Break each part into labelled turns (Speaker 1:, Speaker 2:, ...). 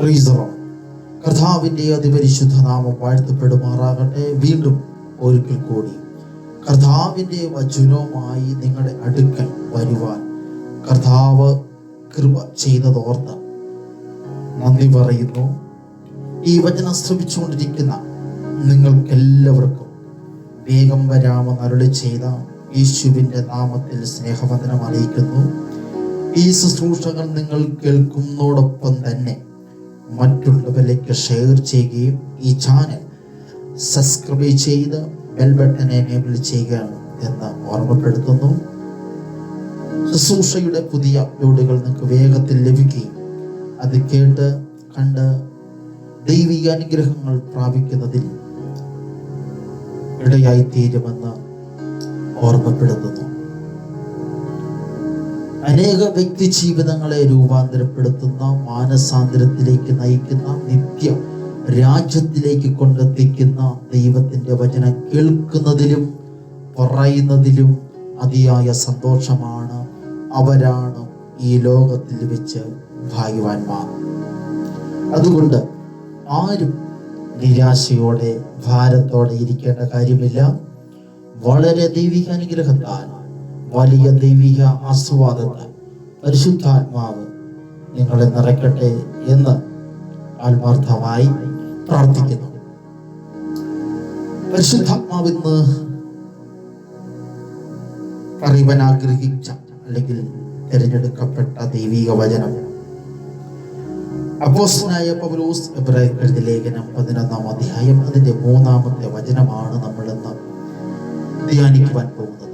Speaker 1: പ്രീസറോ. കർത്താവിന്റെ അതിപരിശുദ്ധ നാമം വാഴ്ത്തപ്പെടുമാറാകട്ടെ. വീണ്ടും ഒരിക്കൽ കൂടി. കർത്താവിന്റെ വചനവുമായി നിങ്ങളുടെ അടുക്കൽ വരുവാൻ കർത്താവ് കൃപ ചെയ്തതോർത്ത് നന്ദി പറയുന്നു. ഈ വചനം ശ്രമിച്ചുകൊണ്ടിരിക്കുന്ന നിങ്ങൾക്കെല്ലാവർക്കും വേഗം വരാമെന്ന് അരുളി ചെയ്ത യേശുവിന്റെ നാമത്തിൽ സ്നേഹവന്ദനം അറിയിക്കുന്നു. ഈ ശുശ്രൂഷകൾ നിങ്ങൾ കേൾക്കുന്നതോടൊപ്പം തന്നെ മറ്റുള്ളവരിലേക്ക് ഷെയർ ചെയ്യുകയും ഈ ചാനൽ സബ്സ്ക്രൈബ് ചെയ്ത് ബെൽ ബട്ടൺ എനേബിൾ ചെയ്യുക എന്ന് ഓർമ്മപ്പെടുത്തുന്നു. ശുശ്രൂഷയുടെ പുതിയ അപ്ലോഡുകൾ നിങ്ങൾക്ക് വേഗത്തിൽ ലഭിക്കുകയും അത് കേട്ട് കണ്ട് ദൈവിക അനുഗ്രഹങ്ങൾ പ്രാപിക്കുന്നതിൽ ഇടയായി തീരുമെന്ന് ഓർമ്മപ്പെടുത്തുന്നു. അനേക വ്യക്തി ജീവിതങ്ങളെ രൂപാന്തരപ്പെടുത്തുന്ന മാനസാന്തരത്തിലേക്ക് നയിക്കുന്ന നിത്യ രാജ്യത്തിലേക്ക് കൊണ്ടെത്തിക്കുന്ന ദൈവത്തിന്റെ വചനം കേൾക്കുന്നതിലും പറയുന്നതിലും അതിയായ സന്തോഷമാണ്. അവരാണ് ഈ ലോകത്തിൽ വെച്ച് ഭാഗ്യവാന്മാർ. അതുകൊണ്ട് ആരും നിരാശയോടെ ഭാരത്തോടെ ഇരിക്കേണ്ട കാര്യമില്ല. വളരെ ദൈവിക അനുഗ്രഹത്താൽ വലിയ ദൈവിക ആസ്വാദങ്ങൾ പരിശുദ്ധാത്മാവ് നിങ്ങളെ നിറയ്ക്കട്ടെ എന്ന് ആത്മാർത്ഥമായി പ്രാർത്ഥിക്കുന്നു. പരിശുദ്ധാത്മാവ് ഇന്ന് അറിവൻ ആഗ്രഹിച്ച അല്ലെങ്കിൽ തിരഞ്ഞെടുക്കപ്പെട്ട ദൈവിക വചനം. അപ്പോസ്തനായ പൗലോസ് എബ്രാഹിം ലേഖനം പതിനൊന്നാം അധ്യായം അതിന്റെ മൂന്നാമത്തെ വചനമാണ് നമ്മൾ ഇന്ന് ധ്യാനിക്കുവാൻ പോകുന്നത്.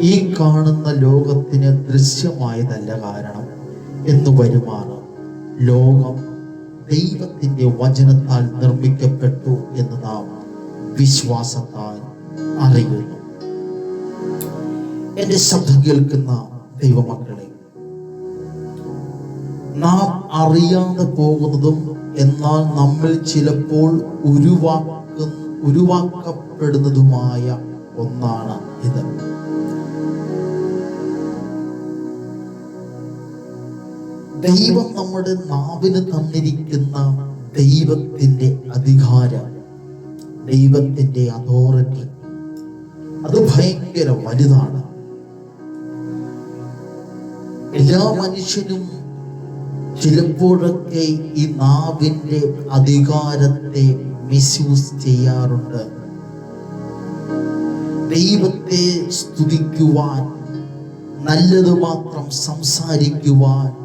Speaker 1: ഈ കാണുന്ന ലോകത്തിന് ദൃശ്യമായതല്ല കാരണം എന്ന് വരുമാണ് ലോകം ദൈവത്തിന്റെ വചനത്താൽ നിർമ്മിക്കപ്പെട്ടു എന്ന് നാം വിശ്വാസത്താൽ അറിയുന്നു. എന്റെ ശബ്ദം കേൾക്കുന്ന ദൈവമക്കളെ നാം അറിയാതെ പോകുന്നതും എന്നാൽ നമ്മൾ ചിലപ്പോൾ ഉരുവാക്ക ഉരുവാക്കപ്പെടുന്നതുമായ ഒന്നാണ് ഇത്. ദൈവം നമ്മുടെ നാവിന് തന്നിരിക്കുന്ന ദൈവത്തിന്റെ അധികാരം ദൈവത്തിന്റെ അതോറിറ്റി അത് ഭയങ്കര വലുതാണ്. എല്ലാ മനുഷ്യനും ചിലപ്പോഴൊക്കെ ഈ നാവിന്റെ അധികാരത്തെ മിസ്യൂസ് ചെയ്യാറുണ്ട്. ദൈവത്തെ സ്തുതിക്കുവാൻ നല്ലത് മാത്രം സംസാരിക്കുവാൻ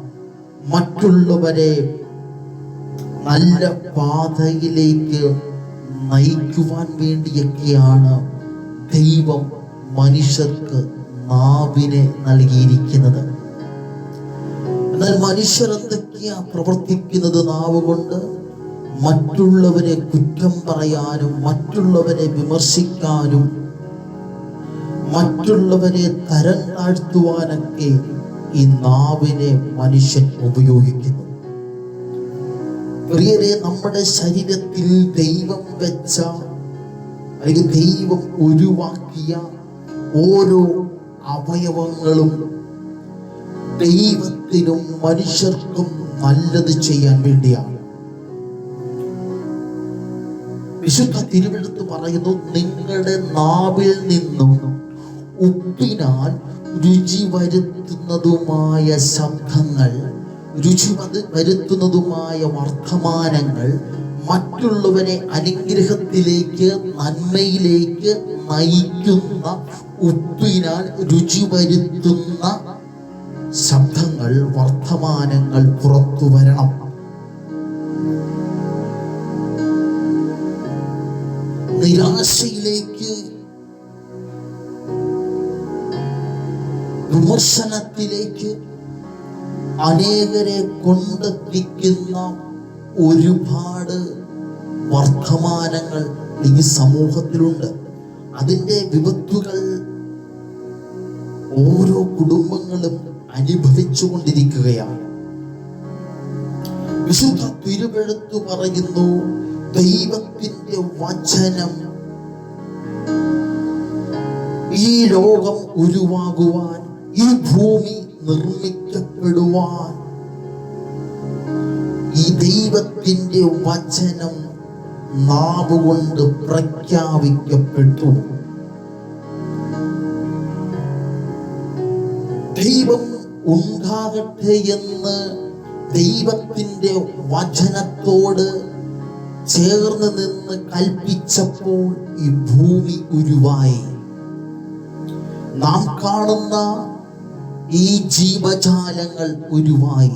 Speaker 1: മറ്റുള്ളവരെ നല്ല പാതയിലേക്ക് നയിക്കുവാൻ വേണ്ടിയൊക്കെയാണ് ദൈവം മനുഷ്യർക്ക് നാവിനെ നൽകിയിരിക്കുന്നത്. എന്നാൽ മനുഷ്യർ എന്തൊക്കെയാ പ്രവർത്തിക്കുന്നത് നാവ് കൊണ്ട് മറ്റുള്ളവരെ കുറ്റം പറയാനും മറ്റുള്ളവരെ വിമർശിക്കാനും മറ്റുള്ളവരെ തരം താഴ്ത്തുവാനൊക്കെ ഈ നാവിനെ മനുഷ്യൻ ഉപയോഗിക്കുന്നു. പ്രിയരെ നമ്മുടെ ശരീരത്തിൽ ദൈവം വെച്ച അല്ലെങ്കിൽ ദൈവം ഒഴിവാക്കിയ ഓരോ അവയവങ്ങളും ദൈവത്തിനും മനുഷ്യർക്കും നല്ലത് ചെയ്യാൻ വേണ്ടിയാണ്. വിശുദ്ധ തിരുവെടുത്ത് പറയുന്നു നിങ്ങളുടെ നാവിൽ നിന്നും ഉപ്പിനാൽ രുചി വരുത്തുന്നതുമായ ശബ്ദങ്ങൾ രുചി വരുത്തുന്നതുമായ വർത്തമാനങ്ങൾ മറ്റുള്ളവരെ അനുഗ്രഹത്തിലേക്ക് നന്മയിലേക്ക് നയിക്കുന്ന ഉപ്പിനാൽ രുചി വരുത്തുന്ന ശബ്ദങ്ങൾ വർത്തമാനങ്ങൾ പുറത്തു വരണം. നിരാശയിലേക്ക് വിമർശനത്തിലേക്ക് അനേകരെ കൊണ്ടെത്തിക്കുന്ന ഒരുപാട് വർത്തമാനങ്ങൾ ഈ സമൂഹത്തിലുണ്ട്. അതിന്റെ വിപത്തുകൾ ഓരോ കുടുംബങ്ങളും അനുഭവിച്ചു കൊണ്ടിരിക്കുകയാണ്. വിശുദ്ധ തിരുവെഴുത്തു പറയുന്നു ദൈവത്തിന്റെ വചനം ഈ ലോകം ഉരുവാകുവാൻ ഈ ഭൂമി നിർമ്മിക്കപ്പെടുവാൻ ഈ ദൈവത്തിന്റെ വചനം നാവുകൊണ്ട് പ്രഖ്യാപിക്കപ്പെട്ടു. ദൈവം ഉണ്ടാകട്ടെ എന്ന് ദൈവത്തിന്റെ വചനത്തോട് ചേർന്ന് നിന്ന് കൽപ്പിച്ചപ്പോൾ ഈ ഭൂമി ഉരുവായി. നാം കാണുന്ന ഈ ജീവജാലങ്ങൾ ഉരുവായി.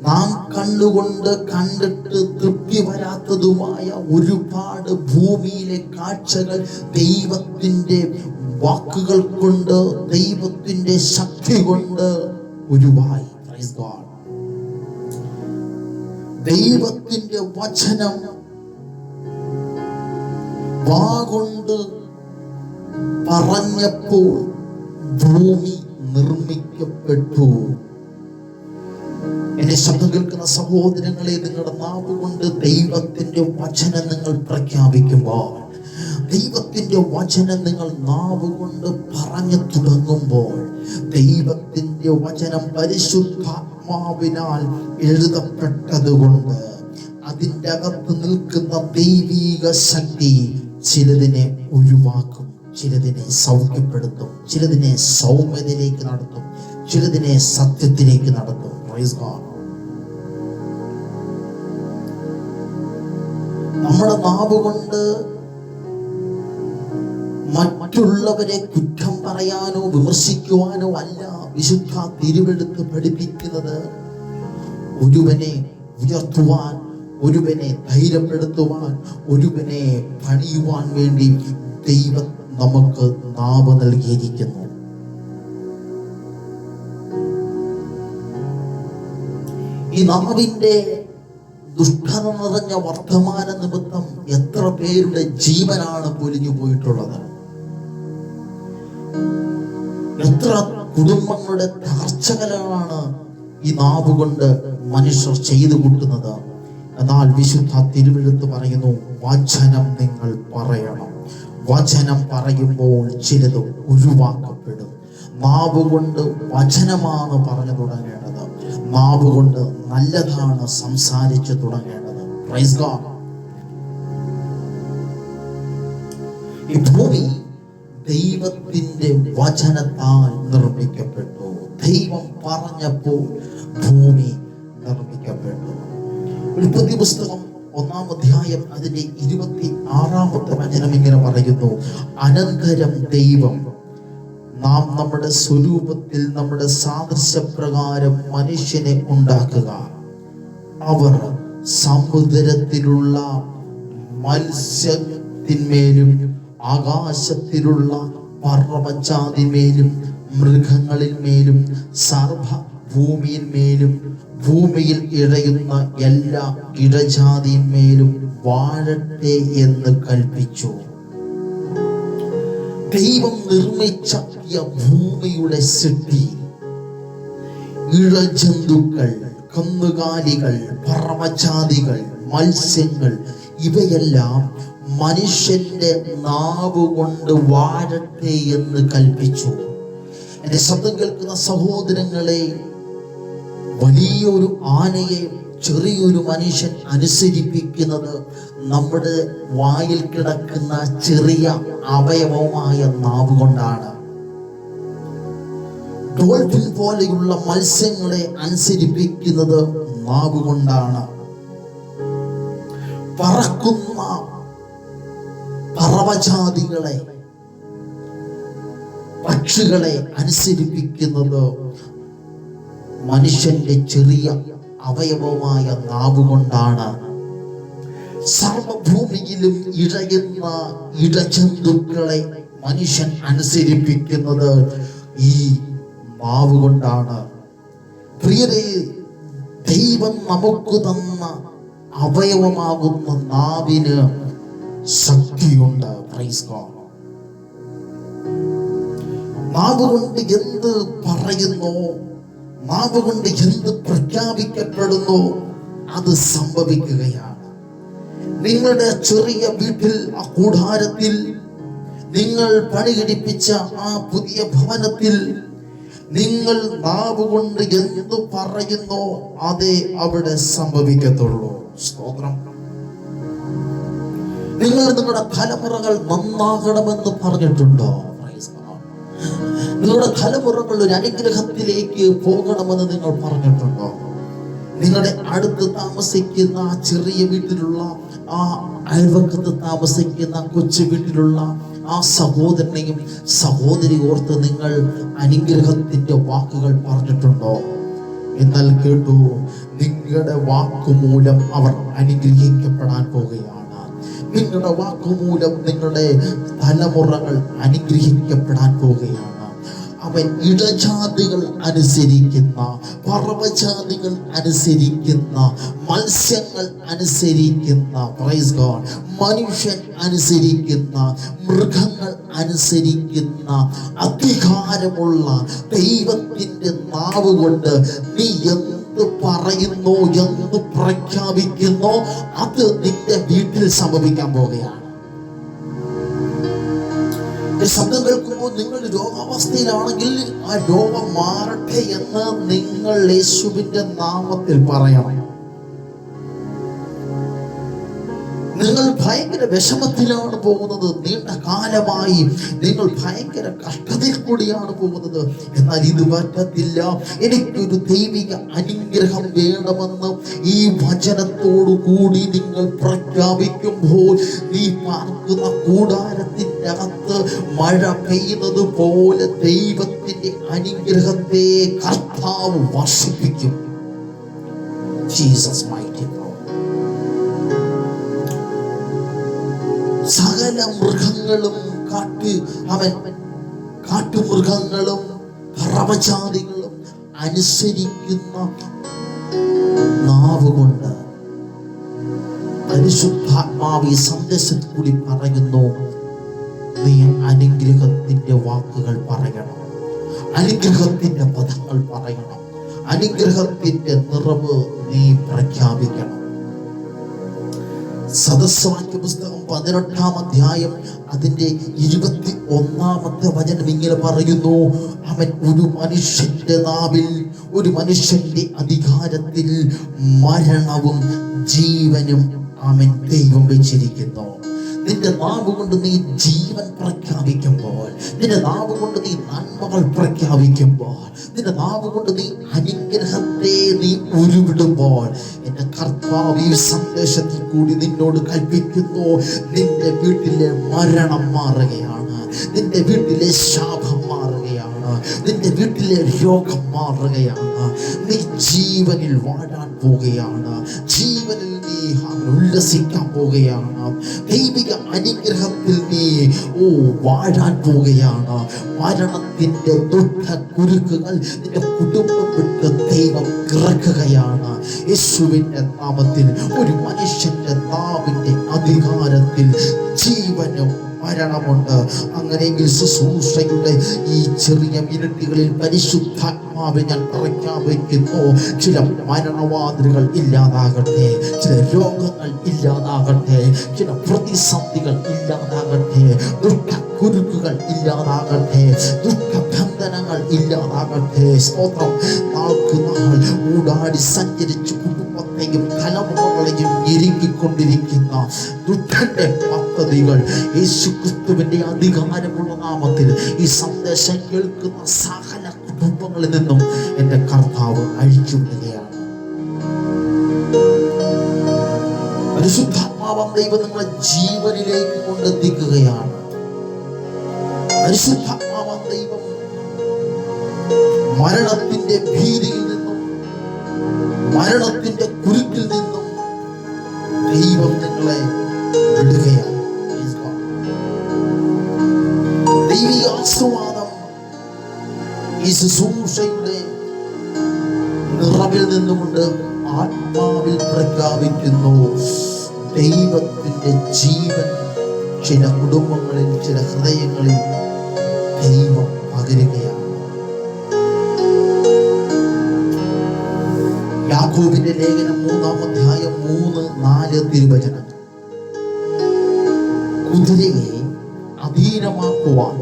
Speaker 1: നാം കണ്ണുകൊണ്ട് കണ്ടിട്ട് തൃപ്തി വരാത്തതുമായ ഒരുപാട് ഭൂമിയിലെ കാഴ്ചകൾ ദൈവത്തിന്റെ വാക്കുകൾ കൊണ്ട് ദൈവത്തിന്റെ ശക്തി കൊണ്ട് ഉരുവായി. ദൈവത്തിന്റെ വചനം വാഗൊണ്ട് പറഞ്ഞപ്പോൾ ഭൂമി നിർമ്മിക്കപ്പെട്ടു. എന്റെ ശബ്ദം കേൾക്കുന്ന സഹോദരങ്ങളെ നിങ്ങളുടെ നാവ് കൊണ്ട് ദൈവത്തിന്റെ വചനം നിങ്ങൾ പ്രഖ്യാപിക്കുമ്പോൾ ദൈവത്തിന്റെ വചനം നിങ്ങൾ നാവ് കൊണ്ട് പറഞ്ഞു തുടങ്ങുമ്പോൾ ദൈവത്തിന്റെ വചനം പരിശുദ്ധാത്മാവിനാൽ എഴുതപ്പെട്ടതുകൊണ്ട് അതിന്റെ അകത്ത് നിൽക്കുന്ന ദൈവീക ശക്തി ചിലതിനെ ഒഴിവാക്കും. ചിലതിനെ സൗഖ്യപ്പെടുത്തും ചിലതിനെ സൗമ്യതയിലേക്ക് നടത്തും ചിലതിനെ സത്യത്തിലേക്ക് നടത്തും. ഗോഡ് നമ്മുടെ നാവ് കൊണ്ട് മറ്റുള്ളവരെ കുറ്റം പറയാനോ വിമർശിക്കുവാനോ അല്ല വിശുദ്ധ തിരുവെടുത്ത് പഠിപ്പിക്കുന്നത്. ഒരുവനെ ഉയർത്തുവാൻ ഒരുവനെ ധൈര്യപ്പെടുത്തുവാൻ ഒരുവനെ പണിയുവാൻ വേണ്ടി ദൈവം നമുക്ക് നാവ് നൽകിയിരിക്കുന്നു. ഈ നാവിന്റെ ദുഷ്ടത നിറഞ്ഞ വർത്തമാന നിമിത്തം എത്ര പേരുടെ ജീവനാണ് പൊലിഞ്ഞു പോയിട്ടുള്ളത്? എത്ര കുടുംബങ്ങളുടെ തകർച്ചകളാണ് ഈ നാവ് കൊണ്ട് മനുഷ്യർ ചെയ്തു കൂട്ടുന്നത്? എന്നാൽ വിശുദ്ധ തിരുവെഴുത്ത് പറയുന്നു വാചനം നിങ്ങൾ പറയണം. വചനം പറയുമ്പോൾ ചിലത് ഒഴിവാക്കപ്പെടും നാവ് കൊണ്ട് വചനമാണ് പറഞ്ഞു തുടങ്ങേണ്ടത്. നാവ് കൊണ്ട് നല്ലതാണ് സംസാരിച്ചു തുടങ്ങേണ്ടത്. പ്രൈസ് ഗോഡ് ഈ ഭൂമി ദൈവത്തിന്റെ വചനത്താൽ നിർമ്മിക്കപ്പെട്ടു. ദൈവം പറഞ്ഞപ്പോൾ ഭൂമി നിർമ്മിക്കപ്പെട്ടു. ഉൽപ്പത്തി പുസ്തകം ഒന്നാം അധ്യായം അതിന്റെ ഇരുപത്തി ആറാമത്തെ വചനം ഇങ്ങനെ പറയുന്നു. അനന്തരം ദൈവം നാം നമ്മുടെ സ്വരൂപത്തിൽ നമ്മുടെ സാദൃശ്യപ്രകാരം മനുഷ്യനെ ഉണ്ടാക്കുക. അവർ സമുദ്രത്തിലുള്ള മത്സ്യത്തിന്മേലും ആകാശത്തിലുള്ള പർവജാതിന്മേലും മൃഗങ്ങളിന്മേലും സർവ ഭൂമിയിന്മേലും ഭൂമിയിൽ ഇഴയുന്ന എല്ലാ ഇടജാതിന്മേലും വാഴട്ടെ എന്ന് കൽപ്പിച്ചു. ദൈവം നിർമ്മിച്ച ഭൂമിയുടെ സിട്ടി ഇഴജന്തുക്കൾ കന്നുകാലികൾ പർവജാതികൾ മത്സ്യങ്ങൾ ഇവയെല്ലാം മനുഷ്യന്റെ നാവ് കൊണ്ട് വാഴട്ടെ എന്ന് കൽപ്പിച്ചു. എന്റെ ശബ്ദം കേൾക്കുന്ന സഹോദരങ്ങളെ വലിയൊരു ആനയെ ചെറിയൊരു മനുഷ്യൻ അനുസരിപ്പിക്കുന്നത് നമ്മുടെ വായിൽ കിടക്കുന്ന ചെറിയ അവയവമായ നാവ് കൊണ്ടാണ്. ഡോൾഫിൻ പോലെയുള്ള മത്സ്യങ്ങളെ അനുസരിപ്പിക്കുന്നത് നാവ് കൊണ്ടാണ്. പറക്കുന്ന പറവജാതികളെ പക്ഷികളെ അനുസരിപ്പിക്കുന്നത് മനുഷ്യന്റെ ചെറിയ അവയവമായ നാവ് കൊണ്ടാണ് സർവഭൂമിയിലും ഇഴയുന്ന ഇടജന്തുക്കളെ മനുഷ്യൻ അനുസരിപ്പിക്കുന്നത് ഈ നാവ് കൊണ്ടാണ് പ്രിയരെ ദൈവം നമുക്ക് തന്ന അവയവമാകുന്ന നാവിന് ശക്തിയുണ്ട്. നാവ് എന്ത് പറയുന്നു? നാവ് കൊണ്ട് എന്ത് പ്രഖ്യാപിക്കപ്പെടുന്നു അത് സംഭവിക്കുകയാണ്. നിങ്ങളുടെ ചെറിയ വീട്ടിൽ ആ കൂടാരത്തിൽ നിങ്ങൾ പണികടിപ്പിച്ച ആ പുതിയ ഭവനത്തിൽ നിങ്ങൾ നാവ് കൊണ്ട് എന്തു പറയുന്നോ അതേ അവിടെ സംഭവിക്കത്തുള്ളൂ. സ്തോത്രം. നിങ്ങൾ നിങ്ങളുടെ തലമുറകൾ നന്നാകണമെന്ന് പറഞ്ഞിട്ടുണ്ടോ. നിങ്ങളുടെ തലമുറകൾ ഒരു അനുഗ്രഹത്തിലേക്ക് പോകണമെന്ന് നിങ്ങൾ പറഞ്ഞിട്ടുണ്ടോ? നിങ്ങളുടെ അടുത്ത് താമസിക്കുന്ന ആ ചെറിയ വീട്ടിലുള്ള ആ അയൽവക്കത്ത് താമസിക്കുന്ന കൊച്ചു വീട്ടിലുള്ള ആ സഹോദരനെയും സഹോദരി ഓർത്ത് നിങ്ങൾ അനുഗ്രഹത്തിന്റെ വാക്കുകൾ പറഞ്ഞിട്ടുണ്ടോ? എന്നാൽ കേട്ടു നിങ്ങളുടെ വാക്കുമൂലം അവർ അനുഗ്രഹിക്കപ്പെടാൻ പോവുകയാണ്. നിങ്ങളുടെ വാക്കുമൂലം നിങ്ങളുടെ തലമുറകൾ അനുഗ്രഹിക്കപ്പെടാൻ പോവുകയാണ് അവൻ ഇടജാതികൾ അനുസരിക്കുന്ന പർവജാതികൾ അനുസരിക്കുന്ന മത്സ്യങ്ങൾ അനുസരിക്കുന്ന പ്രൈസ് ഗോഡ് മനുഷ്യൻ അനുസരിക്കുന്ന മൃഗങ്ങൾ അനുസരിക്കുന്ന അധികാരമുള്ള ദൈവത്തിന്റെ നാവ് കൊണ്ട് നീ പറയുന്നു എന്ന് പ്രഖ്യാപിക്കുന്നു അത് നിന്റെ വീട്ടിൽ സംഭവിക്കാൻ പോവുകയാണ്. ശബ്ദം കേൾക്കുമ്പോൾ നിങ്ങൾ രോഗാവസ്ഥയിലാണെങ്കിൽ ആ രോഗം മാറട്ടെ എന്ന് നിങ്ങൾ യേശുവിന്റെ നാമത്തിൽ പറയണം. നിങ്ങൾ ഭയങ്കര വിഷമത്തിലാണ് പോകുന്നത്. നീണ്ട കാലമായി നിങ്ങൾ ഭയങ്കര കഷ്ടതയിൽ കൂടിയാണ് പോകുന്നത്. എന്നാൽ ഇത് പറ്റത്തില്ല. എനിക്കൊരു ദൈവിക അനുഗ്രഹം വേണമെന്ന് ഈ വചനത്തോടു കൂടി നിങ്ങൾ പ്രഖ്യാപിക്കുമ്പോൾ നീ പാർക്കുന്ന കൂടാരത്തിന്റെ അകത്ത് മഴ പെയ്യുന്നത് പോലെ ദൈവത്തിന്റെ അനുഗ്രഹത്തെ കർത്താവ് വർഷിപ്പിക്കും. ജീസസ് മൈറ്റി സകല മൃഗങ്ങളും കാട്ട് അവൻ കാട്ടുമൃഗങ്ങളും പറവചാതികളും അനുസരിക്കുന്ന നാവ് കൊണ്ട് പരിശുദ്ധാത്മാവ് സന്ദേശത്തിൽ കൂടി പറയുന്നു നീ അനുഗ്രഹത്തിന്റെ വാക്കുകൾ പറയണം അനുഗ്രഹത്തിന്റെ പദങ്ങൾ പറയണം അനുഗ്രഹത്തിന്റെ നിറവ് നീ പ്രഖ്യാപിക്കണം. സദസ്വാക്യ പുസ്തകം പതിനെട്ടാം അധ്യായം അതിന്റെ ഇരുപത്തി ഒന്നാമത്തെ വചനം ഇങ്ങനെ പറയുന്നു. അവൻ ഒരു മനുഷ്യന്റെ നാവിൽ ഒരു മനുഷ്യന്റെ അധികാരത്തിൽ മരണവും ജീവനും അവൻ ദൈവം വെച്ചിരിക്കുന്നു. നിന്റെ നാവ് കൊണ്ട് നീ ജീവൻ പ്രഖ്യാപിക്കുമ്പോൾ നിന്റെ നാവ് കൊണ്ട് നീ നന്മകൾ പ്രഖ്യാപിക്കുമ്പോൾ നിന്റെ നാവ് കൊണ്ട് നീ അനുഗ്രഹത്തെ നീ ഉരുവിടുമ്പോൾ എന്റെ കർത്താവ് ഈ സന്ദേശത്തിൽ കൂടി നിന്നോട് കൽപ്പിക്കുന്നു. നിന്റെ വീട്ടിലെ മരണം മാറുകയാണ്. നിന്റെ വീട്ടിലെ ശാപം മാറുകയാണ്. രോഗം മാറുകയാണ് നീ ജീവനിൽ വാഴാൻ പോവുകയാണ്. ജീവനിൽ നീ ഉല്ലസിക്കാൻ പോവുകയാണ്. ദൈവിക അനുഗ്രഹത്തിൽ നീ ഓ വാഴാൻ പോവുകയാണ്. മരണത്തിന്റെ ദുഃഖ കുരുക്കുകൾ നിന്റെ കുടുംബം വിട്ട് ദൈവം കിറക്കുകയാണ് യേശുവിന്റെ നാമത്തിൽ ഒരു മനുഷ്യന്റെ നാവിന്റെ അധികാരത്തിൽ ജീവനും മരണമുണ്ട്. അങ്ങനെയെങ്കിൽ ശുശ്രൂഷയുടെ ഈ ചെറിയ മിനിറ്റുകളിൽ പരിശുദ്ധാത്മാവ് ഞാൻ പ്രഖ്യാപിക്കുന്നു. ചില മരണവാതിലുകൾ ഇല്ലാതാകട്ടെ ചില രോഗങ്ങൾ ഇല്ലാതാകട്ടെ ചില പ്രതിസന്ധികൾ ഇല്ലാതാകട്ടെ ദുഃഖ കുരുക്കുകൾ ഇല്ലാതാകട്ടെ ദുഃഖബന്ധനങ്ങൾ ഇല്ലാതാകട്ടെ. സ്തോത്രം. നാൾക്ക് നാൾ ഊടാടി സഞ്ചരിച്ച് കുടുംബത്തെയും തലമുറകളെയും ഞെരുക്കിക്കൊണ്ടിരിക്കുന്ന ദുഃഖന്റെ പദ്ധതികൾ യേശു ക്രിസ്തുവിന്റെ അധികാരമുള്ള നാമത്തിൽ ഈ സന്ദേശം കേൾക്കുന്ന സകല കുടുംബങ്ങളിൽ നിന്നും എന്റെ കർത്താവ് അഴിച്ചുവിടുകയാണ്. പരിശുദ്ധാത്മാവം ദൈവം നിങ്ങളെ ജീവനിലേക്ക് കൊണ്ടെത്തിക്കുകയാണ്. പരിശുദ്ധാത്മാവം ദൈവം മരണത്തിന്റെ ഭീതിയിൽ മരണത്തിന്റെ കുരുക്കിൽ നിന്നും ദൈവം നിങ്ങളെ വിടുകയാണ്. ദൈവിക ഈ നിറവിൽ നിന്നുകൊണ്ട് ആത്മാവിൽ പ്രഖ്യാപിക്കുന്നു. ദൈവത്തിന്റെ ജീവൻ ചില കുടുംബങ്ങളിൽ ചില ഹൃദയങ്ങളിൽ ദൈവം പകരുകയാണ്. യാക്കോബിന്റെ ലേഖനം മൂന്നാം അധ്യായം മൂന്ന് നാല് തിരുവചനം. കുതിരയെ അധീനമാക്കുവാൻ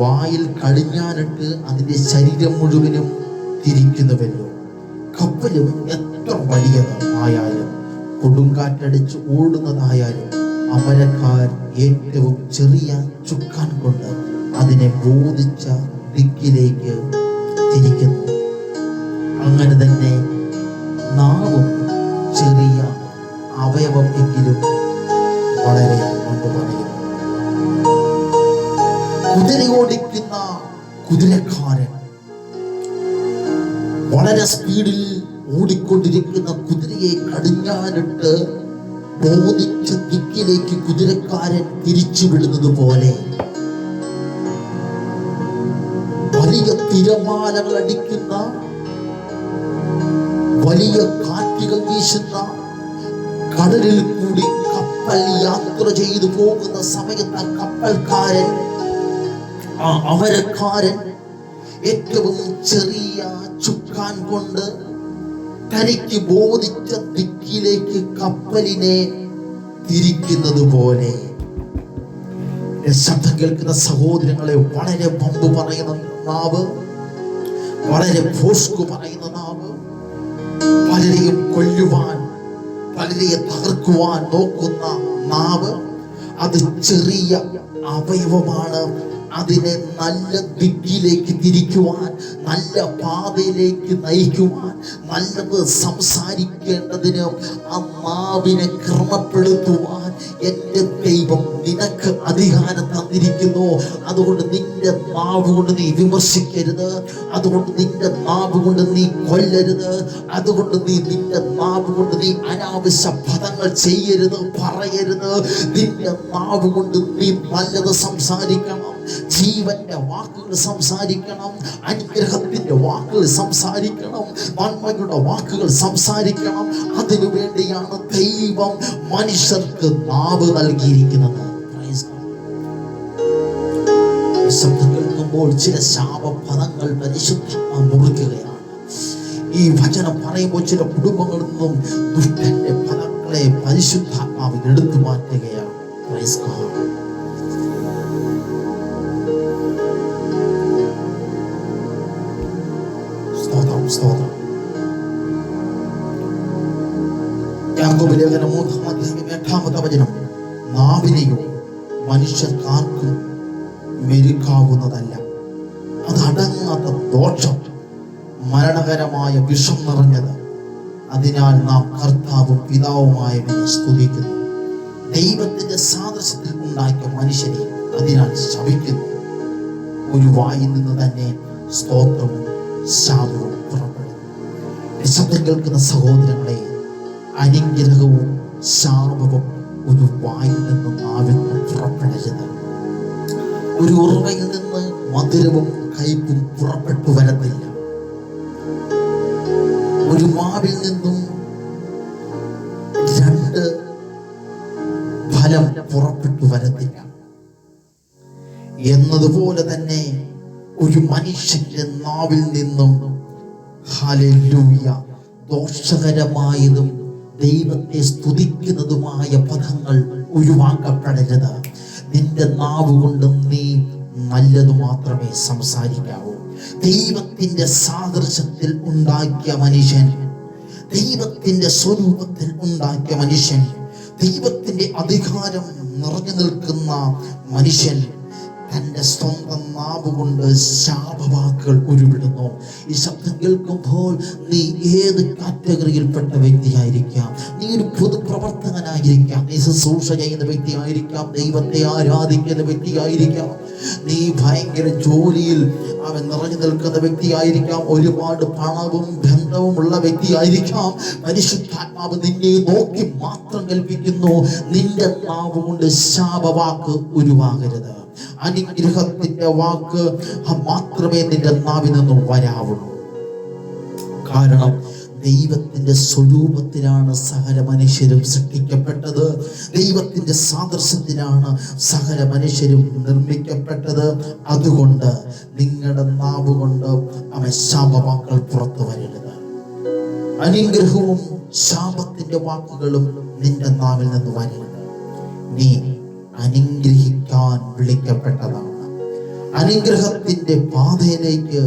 Speaker 1: വായിൽ കടിഞ്ഞാനിട്ട് അതിന്റെ ശരീരം മുഴുവനും തിരിക്കുന്നുവല്ലോ കപ്പലും എത്ര വലിയത് ആയാലും കൊടുങ്കാറ്റടിച്ച് ഓടുന്നതായാലും അമരക്കാർ ഏറ്റവും ചെറിയ ചുക്കാൻ കൊണ്ട് അതിനെ ബോധിച്ച ദിക്കിലേക്ക് തിരിക്കുന്നു. അങ്ങനെ തന്നെ നാവും ചെറിയ അവയവം എങ്കിലും വളരെ കൊണ്ട് പറയുന്നു. കുതിര ഓടിക്കുന്ന കുതിരക്കാരൻ വളരെ സ്പീഡിൽ ഓടിക്കൊണ്ടിരിക്കുന്ന കുതിരയെ കടിഞ്ഞാനിട്ട് ബോധിച്ച ദിക്കിലേക്ക് കുതിരക്കാരൻ തിരിച്ചു വിടുന്നത് പോലെ വലിയ തിരമാലകൾ അടിക്കുന്ന വലിയ കാറ്റുകൾ വീശുന്ന കടലിൽ കൂടി കപ്പൽ യാത്ര ചെയ്തു പോകുന്ന സമയത്ത് കപ്പൽക്കാരൻ ആ അവരക്കാരൻ ഏറ്റവും ചെറിയ ചുക്കാൻ കൊണ്ട് തനിക്ക് ബോധിച്ച ദിക്കിലേക്ക് കപ്പലിനെ തിരിക്കുന്നത് പോലെ. ശബ്ദം കേൾക്കുന്ന സഹോദരങ്ങളെ വളരെ പമ്പ് പറയുന്ന നാവ് വളരെ ഫോസ്കു പറയുന്ന നാവ്. പലരെയും കൊല്ലുവാൻ പലരെയെ തകർക്കുവാൻ നോക്കുന്ന നാവ് അത് ചെറിയ അവയവമാണ്. അതിനെ നല്ല ദിക്കിലേക്ക് തിരിക്കുവാൻ നല്ല പാതയിലേക്ക് നയിക്കുവാൻ നല്ലത് സംസാരിക്കേണ്ടതിനും ആ നാവിനെ ക്രമപ്പെടുത്തുവാൻ എന്റെ ദൈവം നിനക്ക് അധികാരം തന്നിരിക്കുന്നു. അതുകൊണ്ട് നിന്റെ നാവ് കൊണ്ട് നീ വിമർശിക്കരുത്. അതുകൊണ്ട് നിന്റെ നാവ് കൊണ്ട് നീ കൊല്ലരുത്. അതുകൊണ്ട് നീ നിന്റെ നാവ് കൊണ്ട് നീ അനാവശ്യ പദങ്ങൾ ചെയ്യരുത് പറയരുത്. നിന്റെ നാവ് കൊണ്ട് നീ നല്ലത് സംസാരിക്കണം. ജീവന്റെ വാക്കുകൾ സംസാരിക്കണം അനുഗ്രഹത്തിന്റെ വാക്കുകൾ സംസാരിക്കണം നന്മയുടെ വാക്കുകൾ സംസാരിക്കണം. അതിനു വേണ്ടിയാണ് ദൈവം മനുഷ്യർക്ക് നാവ് നൽകിയിരിക്കുന്നത്. ശബ്ദം കേൾക്കുമ്പോൾ ചില ശാപപദങ്ങൾ പരിശുദ്ധ മുറിക്കുകയാണ്. ഈ വചനം പറയുമ്പോൾ ചില കുടുംബങ്ങളിൽ നിന്നും ദുഷ്ടന്റെ ഫലങ്ങളെ പരിശുദ്ധാത്മാവ് എടുത്തു മാറ്റുകയാണ്. Praise സ്തോത്രം. യാക്കോബ് ലേഖനം മൂന്നാം അധ്യായം എട്ടാമത്തെ വചനം. നാവിനെയോ മനുഷ്യർക്കാർക്കും മെരുക്കാവുന്നതല്ല അത് ദോഷം. മരണകരമായ വിഷം നിറഞ്ഞത്. അതിനാൽ നാം കർത്താവും പിതാവുമായവനെ സ്തുതിക്കുന്നു. ദൈവത്തിന്റെ സാദൃശ്യത്തിൽ ഉണ്ടാക്കിയ മനുഷ്യനെ അതിനാൽ ശപിക്കുന്നു. ഒരു വായിൽ നിന്ന് തന്നെ സ്തോത്രവും ശാപവും പുറപ്പെടും. ശബ്ദം കേൾക്കുന്ന സഹോദരങ്ങളെ അനുഗ്രഹവും ശാപവും ഒരു വായിൽ നിന്ന് നാവിൽ നിന്ന് പുറപ്പെടരുത്. ഒരു ഉറവയിൽ നിന്ന് മധുരവും കയ്പും പുറപ്പെട്ടു വരത്തില്ല. ഒരു മാവിൽ നിന്നും രണ്ട് ഫലം പുറപ്പെട്ടു വരത്തില്ല. എന്നതുപോലെ തന്നെ ഒരു മനുഷ്യന്റെ നാവിൽ നിന്നും ദോഷകരമായതും ദൈവത്തെ സ്തുതിക്കുന്നതുമായ പദങ്ങൾ ഒഴിവാക്കപ്പെടരുത്. നിന്റെ നാവ് കൊണ്ട് നീ നല്ലത് മാത്രമേ സംസാരിക്കാവൂ. ദൈവത്തിന്റെ സാദൃശ്യത്തിൽ ഉണ്ടാക്കിയ മനുഷ്യൻ ദൈവത്തിന്റെ സ്വരൂപത്തിൽ ഉണ്ടാക്കിയ മനുഷ്യൻ ദൈവത്തിന്റെ അധികാരം നിറഞ്ഞു നിൽക്കുന്ന മനുഷ്യൻ തന്റെ സ്വന്തം നാവ് കൊണ്ട് ശാപവാക്കുകൾ ഉരുവിടുന്നു. ഈ ശബ്ദം കേൾക്കുമ്പോൾ നീ ഏത് കാറ്റഗറിയിൽപ്പെട്ട വ്യക്തിയായിരിക്കാം? നീ ഒരു പൊതുപ്രവർത്തകനായിരിക്കാം. നീ ശുശ്രൂഷ ചെയ്യുന്ന വ്യക്തിയായിരിക്കാം. ദൈവത്തെ ആരാധിക്കുന്ന വ്യക്തിയായിരിക്കാം. നീ ഭയങ്കര ജോലിയിൽ അവൻ നിറഞ്ഞു നിൽക്കുന്ന വ്യക്തിയായിരിക്കാം. ഒരുപാട് പണവും വ്യക്തി വ്യക്തിയായിരിക്കാം. പരിശുദ്ധാത്മാവ് നിന്നെ നോക്കി മാത്രം കൽപ്പിക്കുന്നു. നിന്റെ നാവ് കൊണ്ട് ശാപവാക്ക് ഉരുവാകരുത്. അനുഗ്രഹത്തിന്റെ വാക്ക് മാത്രമേ നിന്റെ നാവിൽ നിന്നും വരാവുള്ളൂ. കാരണം ദൈവത്തിന്റെ സ്വരൂപത്തിലാണ് സകല മനുഷ്യരും സൃഷ്ടിക്കപ്പെട്ടത്. ദൈവത്തിന്റെ സാദൃശ്യത്തിലാണ് സകല മനുഷ്യരും നിർമ്മിക്കപ്പെട്ടത്. അതുകൊണ്ട് നിങ്ങളുടെ നാവ് കൊണ്ട് അവൻ ശാപവാക്കൾ പുറത്തു വരരുത്. അനുഗ്രഹവും ശാപത്തിന്റെ വാക്കുകളും നിന്റെ നാവിൽ നിന്ന് വരരുത് നീ അനുഗ്രഹിക്കാൻ വിളിക്കപ്പെട്ടതാണ്. അനുഗ്രഹത്തിന്റെ പാതയിലേക്ക്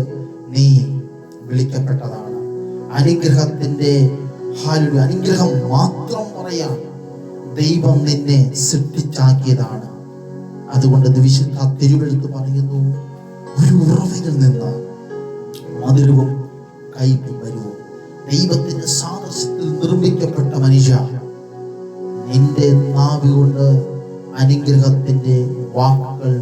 Speaker 1: നീ വിളിക്കപ്പെട്ടതാണ്. അനുഗ്രഹത്തിന്റെ അനുഗ്രഹം മാത്രം പറയാൻ ദൈവം നിന്നെ സൃഷ്ടിച്ചാക്കിയതാണ്. അതുകൊണ്ട് വിശുദ്ധ തിരുവെടുത്ത് പറയുന്നു ഒരു ഉറവിൽ നിന്ന് മധുരവും കൈപ്പും വരുവും ദൈവത്തിന്റെ സാദൃശ്യത്തിൽ നിർമ്മിക്കപ്പെട്ട മനുഷ്യ നിന്റെ നാവ് കൊണ്ട് അനുഗ്രഹത്തിന്റെ വാക്കുകൾ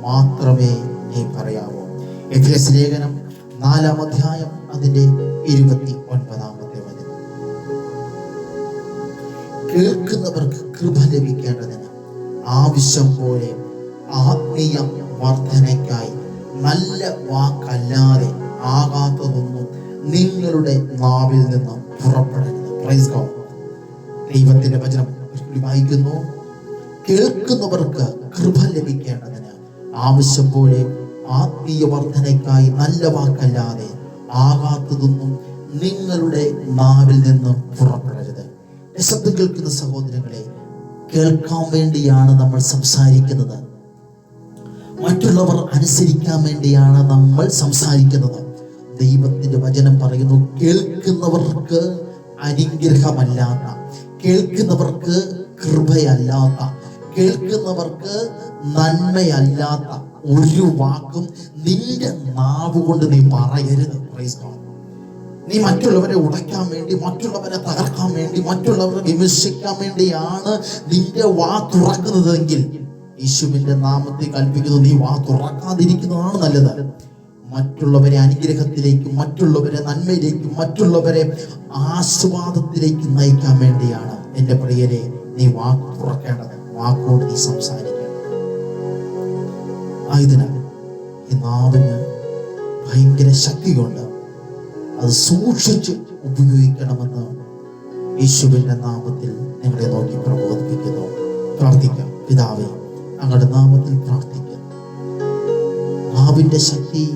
Speaker 1: മാത്രമേ നീ പറയാവൂ. എഫ്എസ് ലേഖനം നാലാം അധ്യായം അതിന്റെ ഇരുപത്തി ഒൻപതാമത്തെ വചനം. കേൾക്കുന്നവർക്ക് കൃപ ലഭിക്കേണ്ടതിന് ആവശ്യം പോലെ ആത്മീയ വർധനയ്ക്കായി നല്ല വാക്കല്ലാതെ ആകാത്തതൊന്നും നിങ്ങളുടെ നാവിൽ നിന്ന് പുറപ്പെടരുത്. ദൈവത്തിന്റെ വചനം വായിക്കുന്നു. കേൾക്കുന്നവർക്ക് കൃപ ലഭിക്കേണ്ടതിന് ആവശ്യം പോലെ ആത്മീയ വർധനയ്ക്കായി നല്ല വാക്കല്ലാതെ ആകാത്തതൊന്നും നിങ്ങളുടെ നാവിൽ നിന്ന് പുറപ്പെടരുത്. ശബ്ദം കേൾക്കുന്ന സഹോദരങ്ങളെ കേൾക്കാൻ വേണ്ടിയാണ് നമ്മൾ സംസാരിക്കുന്നത്. മറ്റുള്ളവർ അനുസരിക്കാൻ വേണ്ടിയാണ് നമ്മൾ സംസാരിക്കുന്നത്. ദൈവത്തിന്റെ വചനം പറയുന്നു കേൾക്കുന്നവർക്ക് അനുഗ്രഹമല്ലാത്ത കേൾക്കുന്നവർക്ക് കൃപയല്ലാത്ത കേൾക്കുന്നവർക്ക് നന്മയല്ലാത്ത ഒരു വാക്കും നിന്റെ നാവ് കൊണ്ട് നീ പറയരുത്. നീ മറ്റുള്ളവരെ ഉടയ്ക്കാൻ വേണ്ടി മറ്റുള്ളവരെ തകർക്കാൻ വേണ്ടി മറ്റുള്ളവരെ വിമർശിക്കാൻ വേണ്ടിയാണ് നിന്റെ വാ തുറക്കുന്നതെങ്കിൽ യേശുവിന്റെ നാമത്തെ കൽപ്പിക്കുന്നു. നീ വാ തുറക്കാതിരിക്കുന്നതാണ് നല്ലത്. മറ്റുള്ളവരെ അനുഗ്രഹത്തിലേക്കും മറ്റുള്ളവരെ നന്മയിലേക്കും മറ്റുള്ളവരെ ആസ്വാദത്തിലേക്കും നയിക്കാൻ വേണ്ടിയാണ് എന്റെ പ്രിയരെ നീ വാക്ക് തുറക്കേണ്ടത് വാക്കോട് നീ സംസാരിക്കണം ആയതിനാൽ ഈ നാവിന് ഭയങ്കര ശക്തിയുണ്ട്. അത് സൂക്ഷിച്ച് ഉപയോഗിക്കണമെന്ന് യേശുവിന്റെ നാമത്തിൽ നിങ്ങളെ നോക്കി പ്രബോധിപ്പിക്കുന്നു. പ്രാർത്ഥിക്കാം. പിതാവേ ഞങ്ങളുടെ നാമത്തിൽ പ്രാർത്ഥിക്കാം. നാവിന്റെ ശക്തി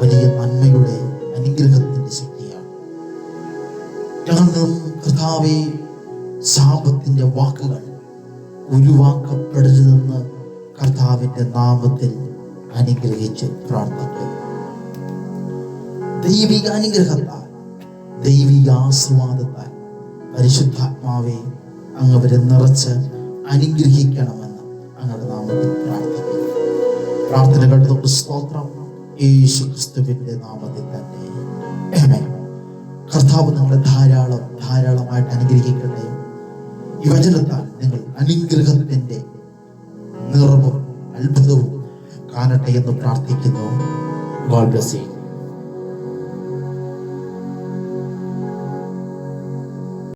Speaker 1: വലിയ നന്മയുടെ അനുഗ്രഹത്തിന്റെ ശക്തിയാണ്. ഞങ്ങൾ കർത്താവെ ശാപത്തിന്റെ വാക്കുകൾ ഒഴിവാക്കപ്പെടരുതെന്ന് കർത്താവിന്റെ നാമത്തിൽ അനുഗ്രഹിച്ച് പ്രാർത്ഥിക്കുന്നു. ദൈവിക അനുഗ്രഹത്താൽ ദൈവിക ആസ്വാദത്താൽ പരിശുദ്ധാത്മാവെ അങ്ങ് അവരെ നിറച്ച് അനുഗ്രഹിക്കണമെന്ന് അങ്ങയുടെ നാമത്തിൽ പ്രാർത്ഥിക്കുന്നു. പ്രാർത്ഥന കേട്ടതുകൊണ്ട് സ്തോത്രം. യേശു ക്രിസ്തുവിന്റെ നാമത്തിൽ തന്നെ. കർത്താവ് നിങ്ങളെ ധാരാളം ധാരാളമായിട്ട് അനുഗ്രഹിക്കട്ടെ. ഈ വചനത്താൽ നിങ്ങൾ അനുഗ്രഹത്തിന്റെ നിറവും അത്ഭുതവും കാണട്ടെ എന്ന് പ്രാർത്ഥിക്കുന്നു. ഗോഡ്